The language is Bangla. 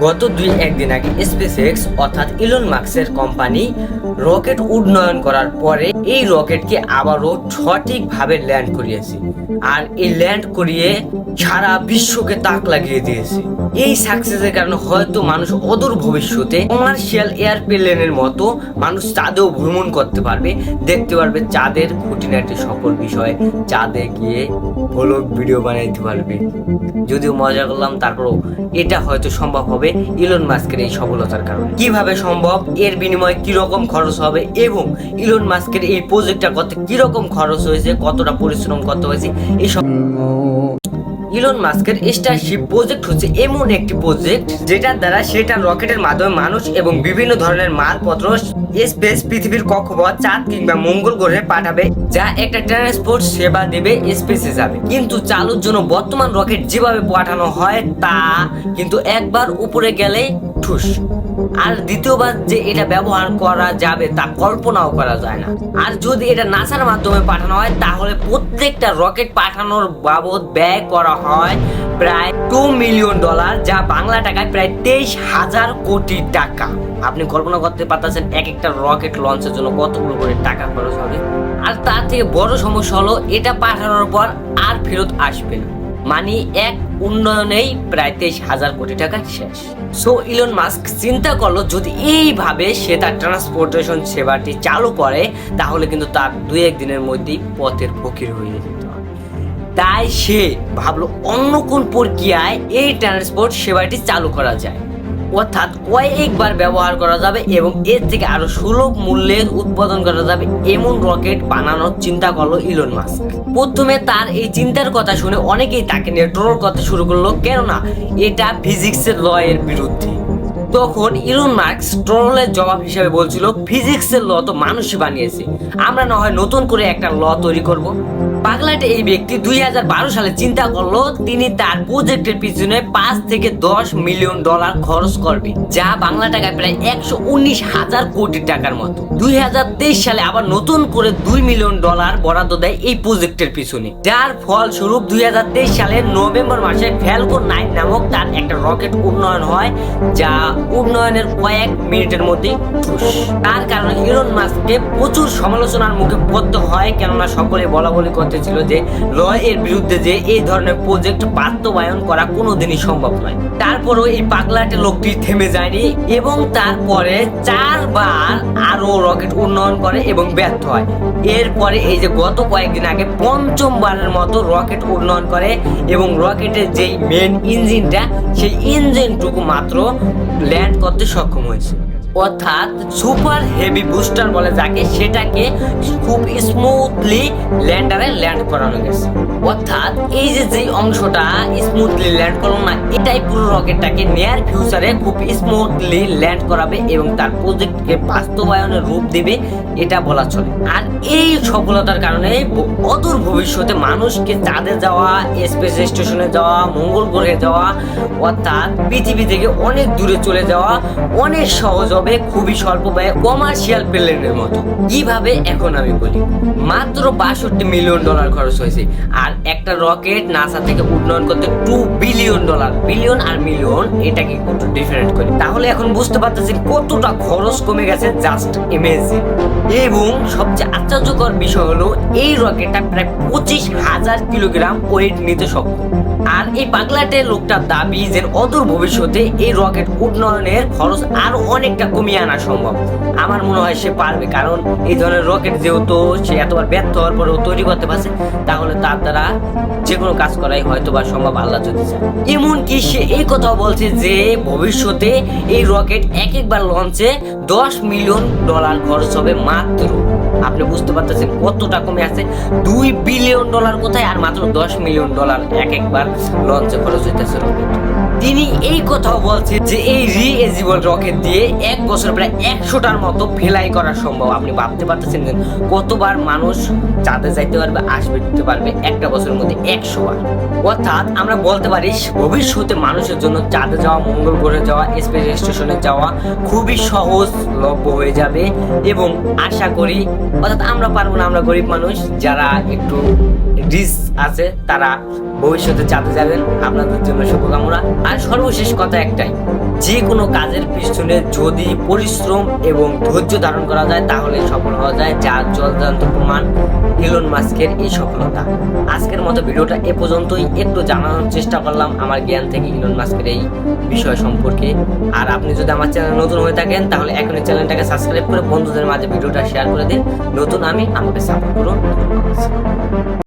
গত দুই একদিন আগে স্পেস এক্স অর্থাৎ ইলন মার্কসের কোম্পানি রকেট উন্নয়ন করার পরে এই রকেটকে আবারও সঠিকভাবে ল্যান্ড করিয়েছে। আর এই ল্যান্ড করিয়ে সারা বিশ্বকে তাক লাগিয়ে দিয়েছে। এই সাকসেসের কারণে হয়তো মানুষ অদূর ভবিষ্যতে কমার্শিয়াল এয়ারপ্লেনের মতো মানুষ চাঁদেও ভ্রমণ করতে পারবে, দেখতে পারবে চাঁদের খুঁটিনাটি সকল বিষয়, চাঁদে গিয়ে ভ্লগ ভিডিও বানাইতে পারবে। যদিও মজা করলাম, তারপরও এটা হয়তো সম্ভব হবে ইলন মাস্কের এই সফলতার কারণে। কীভাবে সম্ভব? এর বিনিময়ে কীরকম খরচ হবে? এবং ইলন মাস্কের এই প্রজেক্টটা কত কীরকম খরচ হয়েছে? কতটা পরিশ্রম করতে হয়েছে? এইসব ইলন মাস্কের স্টারশিপ প্রজেক্ট হচ্ছে এমন একটি প্রজেক্ট যেটার দ্বারা সেটা রকেটের মাধ্যমে মানুষ এবং বিভিন্ন ধরনের মালপত্র স্পেস পৃথিবীর কক্ষপথ, চাঁদ কিংবা মঙ্গল গ্রহে পাঠাবে, যা একটা ট্রান্সপোর্ট সেবা দেবে স্পেসে যাবে কিন্তু চালুর জন্য বর্তমান রকেট যেভাবে পাঠানো হয় তা কিন্তু একবার উপরে গেলে ঠুস। আর দ্বিতীয়বার যে এটা ব্যবহার করা যাবে তা কল্পনাও করা যায় না। আর যদি এটা নাসার মাধ্যমে পাঠানো হয়, তাহলে প্রত্যেকটা রকেট পাঠানোর বাবদ ব্যয় করা হয় প্রায় টু মিলিয়ন ডলার যা বাংলা টাকায় প্রায় তেইশ হাজার কোটি টাকা। আপনি কল্পনা করতে পারতেছেন এক একটা রকেট লঞ্চের জন্য কতগুলো করে টাকা খরচ হবে? আর তার থেকে বড় সমস্যা হলো, এটা পাঠানোর পর আর ফেরত আসবে না। মানে এক উন্নয়নেই প্রায় তেইশ হাজার কোটি টাকা শেষ। সো ইলন মাস্ক চিন্তা করল, যদি এইভাবে সে তার ট্রান্সপোর্টেশন সেবাটি চালু করে, তাহলে কিন্তু তার দু এক দিনের মধ্যেই পথের ফকির হয়ে যেত তাই সে ভাবলো অন্য কোন প্রক্রিয়ায় এই ট্রান্সপোর্ট সেবাটি চালু করা যায়। অর্থাৎ কয়েকবার ব্যবহার করা যাবে এবং এর থেকে আরও সুলভ মূল্যের উৎপাদন করা যাবে এমন রকেট বানানোর চিন্তা করল ইলন মাস্ক। প্রথমে তার এই চিন্তার কথা শুনে অনেকেই তাকে নিয়ে ট্রোল করতে শুরু করল, কেননা এটা ফিজিক্সের ল এর বিরুদ্ধে। তখন ইলন মার্কস ট্রোলের জবাব হিসেবে বলছিল, ফিজিক্সের ল তো মানুষই বানিয়েছে। আমরা না হয় নতুন করে একটা ল তৈরি করব। পাগলাটে এই ব্যক্তি দুই হাজার বারো সালে চিন্তা করল, তিনি তার প্রজেক্টের পিছনে পাঁচ থেকে দশ মিলিয়ন ডলার খরচ করবে, যা বাংলা টাকায় প্রায় একশো হাজার কোটি টাকার মতো। দুই সালে আবার নতুন করে দুই মিলিয়ন ডলার বরাদ্দ দেয় এই প্রজেক্টের পিছনে। যার ফলস্বরূপ দুই সালের নভেম্বর মাসে ফ্যালকন নাইন নামক তার একটা রকেট উন্নয়ন হয়, যা উন্নয়নের কয়েক মিনিটের মধ্যে তার কারণে ইলন মাস্ককে প্রচুর সমালোচনার মুখে পড়তে হয়, কেননা সকলে বলা বলি করতেছিল যে ল এর বিরুদ্ধে যে এই ধরনের প্রজেক্ট বাস্তবায়ন করা কোনোদিনই সম্ভব নয়। তারপরেও এই পাগলাটে লোকটি থেমে যায়নি এবং তারপরে চারবার আরও রকেট উন্নয়ন করে এবং ব্যর্থ হয়। এরপরে এই যে গত কয়েকদিন আগে পঞ্চমবারের মতো রকেট উন্নয়ন করে এবং রকেটের যেই মেন ইঞ্জিনটা সেই ইঞ্জিনটুকু মাত্র ল্যান্ড করতে সক্ষম হয়েছে। অর্থাৎ সুপার হেভি বুস্টার বলে যাকে, সেটাকে খুব স্মুথলি ল্যান্ডারে ল্যান্ড করানো গেছে। অর্থাৎ এই যে যে অংশটা স্মুথলি ল্যান্ড করল না, এটাই পুরো রকেটটাকে নিয়ার ফিউচারে খুব স্মুথলি ল্যান্ড করাবে এবং তার প্রজেক্টকে বাস্তবায়নের রূপ দেবে, এটা বলা চলে। আর এই সফলতার কারণে অদূর ভবিষ্যতে মানুষকে চাঁদে যাওয়া স্পেস স্টেশনে যাওয়া, মঙ্গল গ্রহে যাওয়া, অর্থাৎ পৃথিবী থেকে অনেক দূরে চলে যাওয়া, অনেক সহজ হবে খুবই স্বল্প ব্যয়ে কমার্শিয়াল প্লেনের মতো। কীভাবে? এখন আমি বলি। মাত্র বাষট্টি মিলিয়ন ডলার খরচ হয়েছে। আর একটা রকেট নাসা থেকে উন্নয়ন করতে টু বিলিয়ন ডলার বিলিয়ন আর মিলিয়ন এটাকে একটু ডিফারেন্ট করি। তাহলে এখন বুঝতে পারতেছি কতটা খরচ কমে গেছে জাস্ট ইমেজিং এবং সবচেয়ে আশ্চর্যকর বিষয় হলো, এই রকেটটা প্রায় পঁচিশ হাজার কিলোগ্রাম ওয়েট নিতে সক্ষম। আর এই পাগলাটে লোকটার দাবি যে অদূর ভবিষ্যতে এই রকেট উন্নয়নের খরচ আরও অনেকটা কমিয়ে আনা সম্ভব। আমার মনে হয় সে পারবে, কারণ এই ধরনের রকেট যেহেতু সে এতবার ব্যর্থ হওয়ার পরেও তৈরি করতে পারছে, তাহলে তার দ্বারা যে কোনো কাজ করাই হয়তো বা সম্ভব আল্লাহ যদি চায়। এমনকি সে এই কথাও বলছে যে ভবিষ্যতে এই রকেট এক একবার লঞ্চে দশ মিলিয়ন ডলার খরচ হবে মাত্র। আপনি বুঝতে পারতেছেন কতটা কমে আছে? দুই বিলিয়ন ডলার কোথায়? আর মাত্র দশ মিলিয়ন ডলার এক একবার লঞ্চে খরচ হইতেছে রকেট। তিনি এই কথাও বলছে যে এই রিএজিবল রকেট দিয়ে এক বছর প্রায় একশোটার মতো ফেলাই করা সম্ভব। আপনি ভাবতে পারতেছেন কতবার মানুষ চাঁদে যাইতে পারবে, আসবে, দিতে পারবে? একটা বছরের মধ্যে একশো বার অর্থাৎ আমরা বলতে পারি, ভবিষ্যতে মানুষের জন্য চাঁদে যাওয়া মঙ্গল গ্রহে যাওয়া স্পেস স্টেশনে যাওয়া খুবই সহজলভ্য হয়ে যাবে এবং আশা করি, অর্থাৎ আমরা পারব না, আমরা গরিব মানুষ, যারা একটু রিস আছে, তারা ভবিষ্যতে চাঁদে যাবেন, আপনাদের জন্য শুভকামনা। আর সর্বশেষ কথা একটাই, যে কোনো কাজের পিছনে যদি পরিশ্রম এবং ধৈর্য ধারণ করা যায়, তাহলে সফল হওয়া যায়। যার জলজান্ত প্রমাণ ইলন মাস্কের এই সফলতা। আজকের মতো ভিডিওটা এ পর্যন্তই। একটু জানানোর চেষ্টা করলাম আমার জ্ঞান থেকে ইলন মাস্কের এই বিষয় সম্পর্কে। আর আপনি যদি আমার চ্যানেল নতুন হয়ে থাকেন, তাহলে এখনই চ্যানেলটাকে সাবস্ক্রাইব করে বন্ধুদের মাঝে ভিডিওটা শেয়ার করে দিন। নতুন আমি, আমাকে সাপোর্ট করুন।